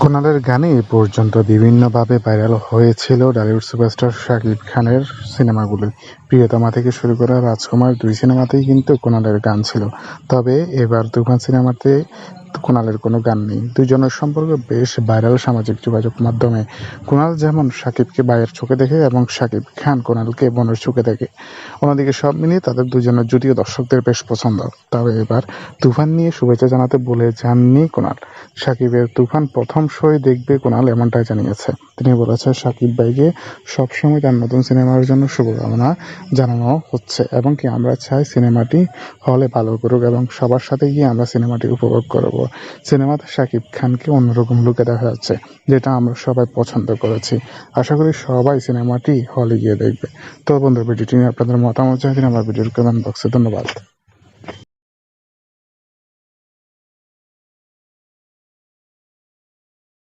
কুণালের গানে এ পর্যন্ত বিভিন্নভাবে ভাইরাল হয়েছিল ডালিউড সুপারস্টার শাকিব খানের সিনেমাগুলো। প্রিয়তমা থেকে শুরু করা রাজকুমার দুই সিনেমাতেই কিন্তু কুণালের গান ছিল। তবে এবার তুফান সিনেমাতে কুণালের কোনো গান নেই। দুজনের সম্পর্ক বেশ ভাইরাল সামাজিক যোগাযোগ মাধ্যমে। কুণাল যেমন সাকিবকে ভাইয়ের চোখে দেখে এবং সাকিব খান কুণালকে বোনের চোখে দেখে। অন্যদিকে সব মিলিয়ে তাদের দুজনের যদিও দর্শকদের বেশ পছন্দ। তবে এবার তুফান নিয়ে শুভেচ্ছা জানাতে বলে যাননি কুণাল। সাকিবের তুফান প্রথম শোয় দেখবে কুণাল, এমনটাই জানিয়েছে। তিনি বলেছেন, সাকিব ভাইকে সবসময় তার নতুন সিনেমার জন্য শুভকামনা জানানো হচ্ছে এবং কি আমরা চাই সিনেমাটি হলে ভালো করুক এবং সবার সাথে গিয়ে আমরা সিনেমাটি উপভোগ করব। সিনেমাতে শাকিব খানকে অন্যরকম লুকে দেখা যাচ্ছে, যেটা আমরা সবাই পছন্দ করেছি। আশা করি সবাই সিনেমাটি হলে গিয়ে দেখবে। তো বন্ধু ভিডিওটি নিয়ে আপনাদের মতামত চাইছেন আমার ভিডিওর কমেন্ট বক্সে ধন্যবাদ।